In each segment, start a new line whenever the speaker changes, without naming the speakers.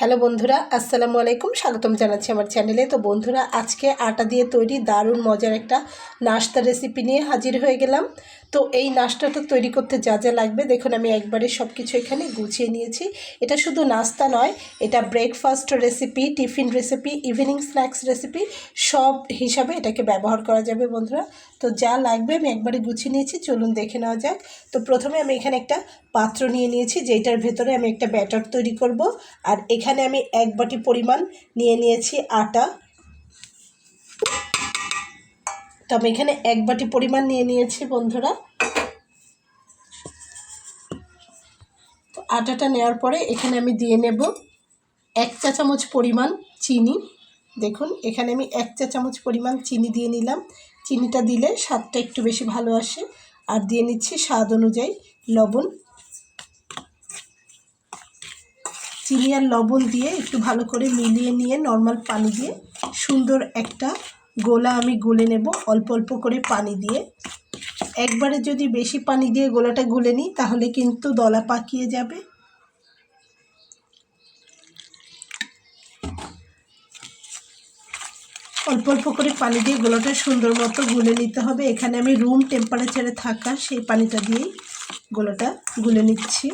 Hello বন্ধুরা, আসসালামু আলাইকুম, স্বাগতম জানাচ্ছি আমার চ্যানেলে। তো বন্ধুরা, আজকে আটা দিয়ে তৈরি দারুণ মজার একটা নাস্তা রেসিপি নিয়ে হাজির হয়ে গেলাম। তো এই নাস্তাটা তৈরি করতে যা যা লাগবে, দেখুন আমি একবারে সব কিছু এখানে গুছিয়ে নিয়েছি। এটা শুধু নাস্তা নয়, এটা breakfast recipe tiffin recipe evening snacks recipe সব হিসাবে এটাকে ব্যবহার করা যাবে বন্ধুরা। তো যা লাগবে আমি একবারে গুছিয়ে নিয়েছি, চলুন দেখে নেওয়া যাক। তো প্রথমে আমি এখানে একটা পাত্র নিয়ে নিয়েছি যেটার ভেতরে আমি একটা ব্যাটার তৈরি করব। আর এখানে আমি এক বাটি পরিমাণ নিয়ে নিয়েছি আটা। তো আমি এখানে এক বাটি পরিমাণ নিয়ে নিয়েছি বন্ধুরা। তো আটাটা নেওয়ার পরে এখানে আমি দিয়ে নেব এক চা চামচ পরিমাণ চিনি। দেখুন, এখানে আমি এক চা চামচ পরিমাণ চিনি দিয়ে নিলাম। চিনিটা দিলে স্বাদটা একটু বেশি ভালো আসে। আর দিয়ে নিচ্ছি স্বাদ অনুযায়ী লবণ। চিনি আর লবণ দিয়ে একটু ভালো করে মিলিয়ে নিয়ে নর্মাল পানি দিয়ে সুন্দর একটা গোলা আমি গুলে নেব, অল্প অল্প করে পানি দিয়ে। একবারে যদি বেশি পানি দিয়ে গোলাটা গুলে নিই, তাহলে কিন্তু দলা পাকিয়ে যাবে। অল্প অল্প করে পানি দিয়ে গোলাটা সুন্দর মতো গুলে নিতে হবে। এখানে আমি রুম টেম্পারেচারে থাকা সেই পানিটা দিয়েই গোলাটা গুলে নিচ্ছি।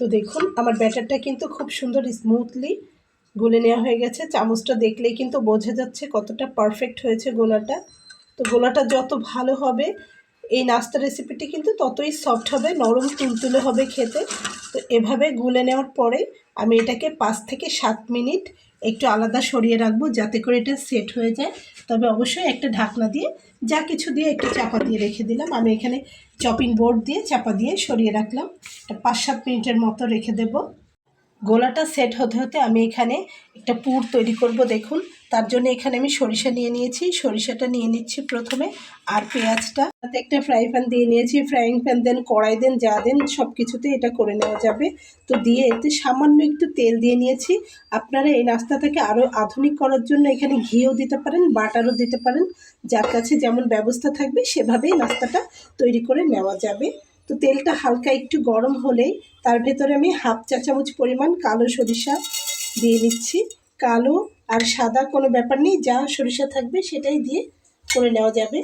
তো দেখুন, আমার ব্যাটারটা কিন্তু খুব সুন্দর স্মুথলি গুলে নেওয়া হয়ে গেছে। চামচটা দেখলেই কিন্তু বোঝা যাচ্ছে কতটা পারফেক্ট হয়েছে গোলাটা। তো গোলাটা যত ভালো হবে, এই নাস্তা রেসিপিটি কিন্তু ততই সফট হবে, নরম তুলতুলে হবে খেতে। তো এভাবে গুলে নেওয়ার পরে আমি এটাকে পাঁচ থেকে সাত মিনিট একটু আলাদা সরিয়ে রাখব যাতে করে এটা সেট হয়ে যায়। তবে অবশ্যই একটা ঢাকনা দিয়ে যা কিছু দিয়ে একটু চাপা দিয়ে রেখে দিলাম। আমি এখানে চপিং বোর্ড দিয়ে চাপা দিয়ে সরিয়ে রাখলাম। পাঁচ সাত মিনিটের মতো রেখে দেবো। গোলাটা সেট হতে হতে আমি এখানে একটা পুর তৈরি করব, দেখুন। তার জন্য এখানে আমি সরিষা নিয়ে নিয়েছি। সরিষাটা নিয়ে নিচ্ছি প্রথমে। আর পেঁয়াজটা তাতে একটা ফ্রাই প্যান দিয়ে নিয়েছি। ফ্রাইং প্যান দেন কড়াই দেন যা দেন সব কিছুতে এটা করে নেওয়া যাবে। তো দিয়ে এতে সামান্য একটু তেল দিয়ে নিয়েছি। আপনারা এই নাস্তাটাকে আরও আধুনিক করার জন্য এখানে ঘিও দিতে পারেন, বাটারও দিতে পারেন। যার কাছে যেমন ব্যবস্থা থাকবে, সেভাবেই নাস্তাটা তৈরি করে নেওয়া যাবে। তো তেলটা হালকা একটু গরম হলেই তার ভেতরে আমি হাফ চা চামচ পরিমাণ কালো সরিষা দিয়ে নিচ্ছি। কালো আর সাদা কোনো ব্যাপার নেই, যা সরিষা থাকবে সেটাই দিয়ে করে নেওয়া যাবে।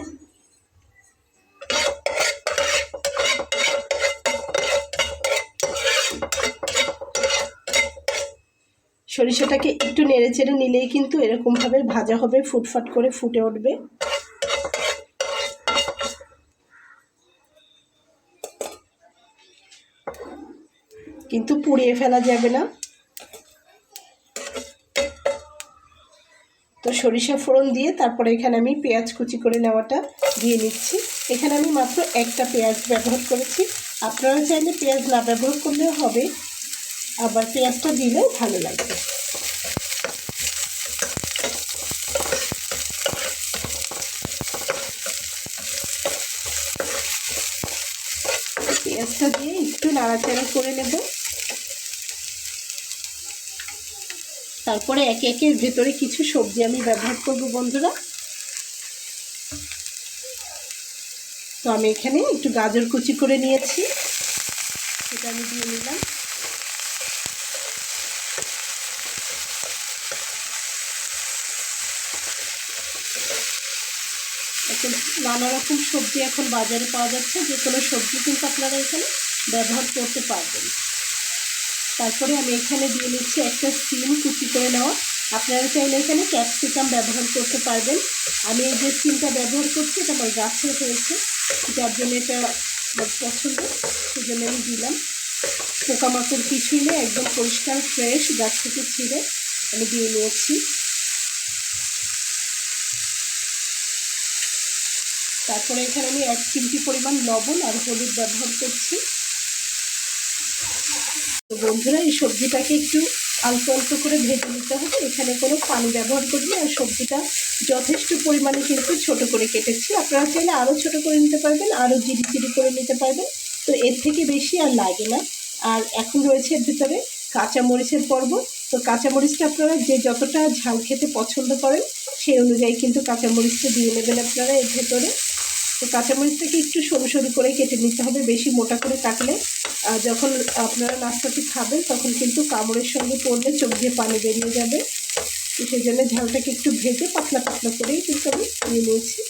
সরিষাটাকে একটু নেড়ে চেড়ে নিলেই কিন্তু এরকমভাবে ভাজা হবে, ফুটফাট করে ফুটে উঠবে। কিন্তু পুড়িয়ে ফেলা যাবে না। তো সরিষা ফোড়ন দিয়ে তারপরে এখানে আমি পেঁয়াজ কুচি করে নেওয়াটা দিয়ে নিচ্ছি। এখানে আমি মাত্র একটা পেঁয়াজ ব্যবহার করেছি। আপনারা চাইলে পেঁয়াজ না ব্যবহার করলেও হবে, আবার পেঁয়াজটা দিলেও ভালো লাগবে। পেঁয়াজটা দিয়ে একটু নাড়াচাড়া করে নেব। তারপরে একে একে ভেতরে কিছু সবজি আমি ব্যবহার করব, বন্ধুরা। তো আমি এখানে একটু গাজর কুচি করে নিয়েছি। সেটা আমি দিয়ে নিলাম। এখন নানা রকম সবজি এখন বাজারে পাওয়া যাচ্ছে। যে কোনো সবজি কিন্তু আপনারা এখানে ব্যবহার করতে পারবেন। তারপরে আমি এখানে দিয়ে নিচ্ছি একটা সিম কুচি করে নেওয়া। আপনারা চাইলে এখানে ক্যাপসিকাম ব্যবহার করতে পারবেন। আমি এই যে সিমটা ব্যবহার করছি, এটা আমার গাছে হয়েছে। যার জন্য এটা আমার পছন্দ সেই জন্য আমি দিলাম। পোকামাকড় কিছুই নেই, একদম পরিষ্কার ফ্রেশ গাছ থেকে ছিঁড়ে আমি দিয়ে নিয়েছি। তারপরে এখানে আমি এক চিমটি পরিমাণ লবণ আর হলুদ ব্যবহার করছি। তো বন্ধুরা, এই সবজিটাকে একটু অল্প অল্প করে ভেজে নিতে হবে। এখানে কোনো পানি ব্যবহার করিনি, আর সবজিটা যথেষ্ট পরিমাণে কিন্তু ছোট করে কেটেছি। আপনারা চাইলে আরও ছোট করে নিতে পারবেন আরও জিরি জিরি করে নিতে পারবেন। তো এর থেকে বেশি আর লাগে না। আর এখন রয়েছে এর ভিতরে কাঁচামরিচের পর্ব। তো কাঁচামরিচটা আপনারা যে যতটা ঝাল খেতে পছন্দ করেন, সেই অনুযায়ী কিন্তু কাঁচামরিচটা দিয়ে নেবেন আপনারা এর ভেতরে। তো কাঁচামরিচটাকে একটু সরু সরু করে কেটে নিতে হবে, বেশি মোটা করে কাটলে যখন আপনারা নাস্তাটি খাবেন তখন কিন্তু কামড়ের সঙ্গে পড়লে চোখ দিয়ে পানি বেরিয়ে যাবে। তো সেই জন্য ঝালটাকে একটু ভেজে পাতলা পাতলা করেই কিন্তু আমি নিয়ে নিয়েছি।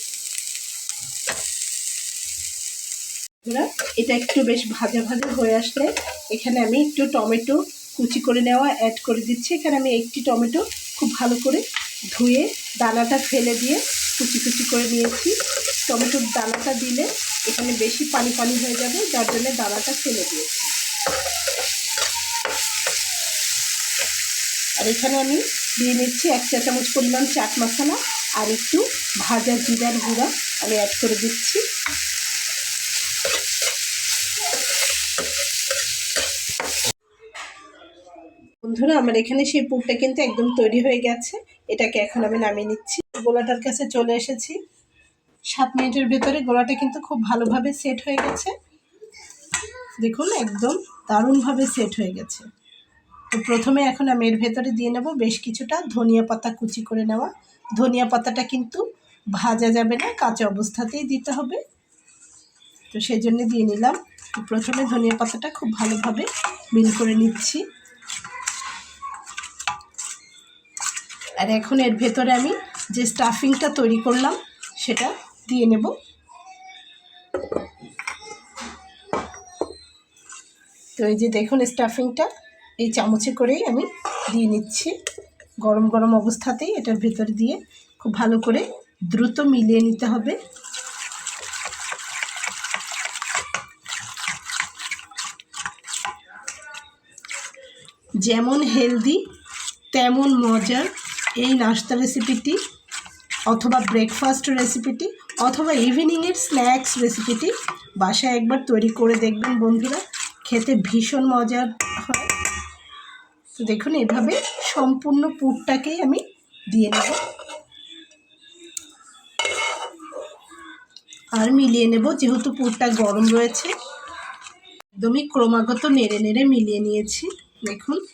এটা একটু বেশ ভাজা ভাজা হয়ে আসলে এখানে আমি একটু টমেটো কুচি করে নেওয়া অ্যাড করে দিচ্ছি। এখানে আমি একটি টমেটো খুব ভালো করে ধুয়ে দানাটা ফেলে দিয়ে কুচি কুচি করে নিয়েছি। টমেটোর দানাটা দিলে এখানে বেশি পানি পানি হয়ে যাবে, যার জন্য দানাটা ফেলে দিয়েছি। আর এখানে আমি দিয়ে নিচ্ছি এক চা চামচ পরিমাণ চাট মশলা আর একটু ভাজা জিরার গুঁড়া আমি অ্যাড করে দিচ্ছি। বন্ধুরা, আমার এখানে সেই পুরটা কিন্তু একদম তৈরি হয়ে গেছে। এটাকে এখন আমি নামিয়ে নিচ্ছি। গোলাটার কাছে চলে এসেছি। সাত মিনিটের ভেতরে গোলাটা কিন্তু খুব ভালোভাবে সেট হয়ে গেছে। দেখুন, একদম দারুণভাবে সেট হয়ে গেছে। তো প্রথমে এখন আমি এর ভেতরে দিয়ে নেব বেশ কিছুটা ধনিয়া পাতা কুচি করে নেওয়া। ধনিয়া পাতাটা কিন্তু ভাজা যাবে না, কাঁচা অবস্থাতেই দিতে হবে। তো সেই জন্য দিয়ে নিলাম। তো প্রথমে ধনিয়া পাতাটা খুব ভালোভাবে মিল করে নিচ্ছি। আর এখন এর ভেতরে আমি যে স্টাফিংটা তৈরি করলাম, সেটা দিয়ে নেব। তো এই যে দেখুন স্টাফিংটা এই চামচে করেই আমি দিয়ে নিচ্ছি। গরম গরম অবস্থাতেই এটার ভেতরে দিয়ে খুব ভালো করে দ্রুত মিলিয়ে নিতে হবে। যেমন হেলদি তেমন মজার এই নাস্তা রেসিপিটি অথবা ব্রেকফাস্ট রেসিপিটি অথবা ইভিনিংয়ের স্ন্যাক্স রেসিপিটি বাসায় একবার তৈরি করে দেখবেন বন্ধুরা। খেতে ভীষণ মজার হয়। তো দেখুন, এভাবে সম্পূর্ণ পুরটাকেই আমি দিয়ে নেব। আর মিলিয়ে নেব, যেহেতু পুরটা গরম রয়েছে। একদমই ক্রমাগত নেড়ে নেড়ে মিলিয়ে নিয়েছি। দেখুন,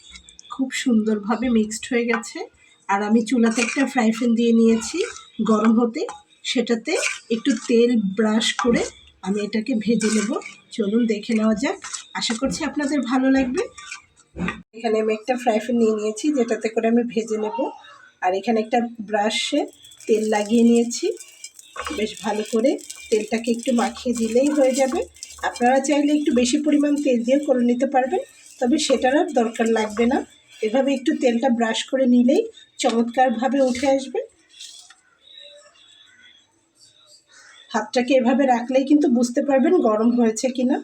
খুব সুন্দরভাবে মিক্সড হয়ে গেছে। আর আমি চুলাতে একটা ফ্রাই প্যান দিয়ে নিয়েছি, গরম হতে। সেটাতে একটু তেল ব্রাশ করে আমি এটাকে ভেজে নেব। চলুন দেখে নেওয়া যাক। আশা করছি আপনাদের ভালো লাগবে। এখানে আমি একটা ফ্রাই প্যান নিয়ে নিয়েছি, যেটাতে করে আমি ভেজে নেব। আর এখানে একটা ব্রাশে তেল লাগিয়ে নিয়েছি। বেশ ভালো করে তেলটাকে একটু মাখিয়ে দিলেই হয়ে যাবে। আপনারা চাইলে একটু বেশি পরিমাণ তেল দিয়ে করে নিতে পারবেন, তবে সেটার আর দরকার লাগবে না। এভাবে একটু তেলটা ব্রাশ করে নিলেই চমৎকারভাবে উঠে আসবে। হাতটাকে এভাবে রাখলেই কিন্তু বুঝতে পারবেন গরম হয়েছে কিনা।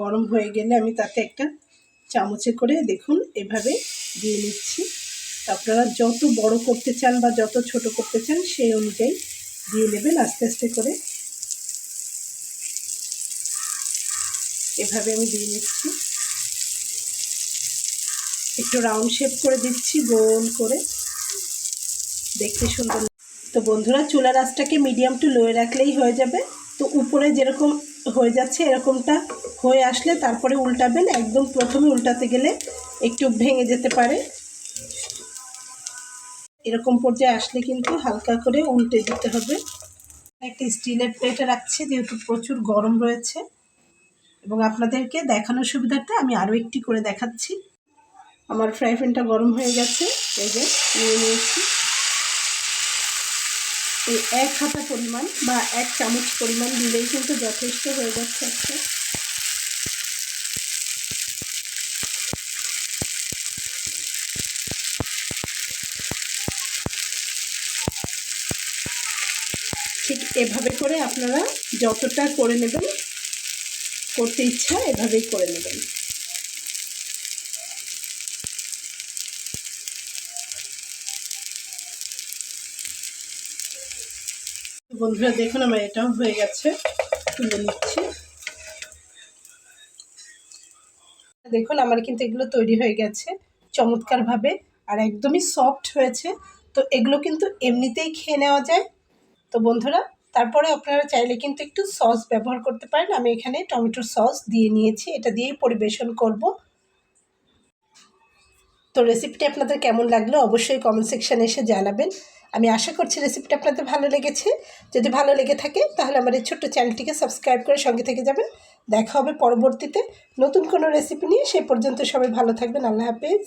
গরম হয়ে গেলে আমি তাতে একটা চামচে করে দেখুন, এভাবে দিয়ে নিচ্ছি। আপনারা যত বড় করতে চান বা যত ছোট করতে চান, সেই অনুযায়ী দিয়ে নেবেন আস্তে আস্তে করে। এভাবে আমি দিয়ে নিচ্ছি। একটু রাউন্ড শেপ করে দিচ্ছি, গোল করে। দেখতে সুন্দর তো বন্ধুরা, চুলার আঁচটাকে মিডিয়াম টু লোয়ে রাখলেই হয়ে যাবে। তো উপরে যেরকম হয়ে যাচ্ছে, এরকমটা হয়ে আসলে তারপরে উল্টাবেন একদম প্রথমে উল্টাতে গেলে একটু ভেঙে যেতে পারে। এরকম পর্যায়ে আসলে কিন্তু হালকা করে উল্টে দিতে হবে। একটা স্টিলের প্লেটে রাখছি, যেহেতু প্রচুর গরম রয়েছে। এবং আপনাদেরকে দেখানোর সুবিধার্থে আমি আরও একটি করে দেখাচ্ছি। আমার ফ্রাই প্যানটা গরম হয়ে গেছে, এই যে নিয়ে নিয়েছি। এই এক হাতা পরিমাণ বা এক চামচ পরিমাণ দিলেই কিন্তু যথেষ্ট হয়ে যাচ্ছে একটা ঠিক এভাবে করে আপনারা যতটা করে নেবেন, করতে ইচ্ছা, এভাবেই করে নেবেন। বন্ধুরা, দেখুন আমার এটাও হয়ে গেছে। তুলে নিচ্ছি। দেখুন, আমার কিন্তু এগুলো তৈরি হয়ে গেছে চমৎকারভাবে আর একদমই সফট হয়েছে। তো এগুলো কিন্তু এমনিতেই খেয়ে নেওয়া যায়। তো বন্ধুরা, তারপরে আপনারা চাইলে কিন্তু একটু সস ব্যবহার করতে পারেন। আমি এখানে টমেটোর সস দিয়ে নিয়েছি। এটা দিয়েই পরিবেশন করব। তো রেসিপিটি আপনাদের কেমন লাগল অবশ্যই কমেন্ট সেকশানে এসে জানাবেন। আমি আশা করছি রেসিপিটা আপনাদের ভালো লেগেছে। যদি ভালো লেগে থাকে, তাহলে আমার এই ছোট্ট চ্যানেলটিকে সাবস্ক্রাইব করে সঙ্গে থেকে যাবেন। দেখা হবে পরবর্তীতে নতুন কোনো রেসিপি নিয়ে। সেই পর্যন্ত সবাই ভালো থাকবেন। আল্লাহ হাফেজ।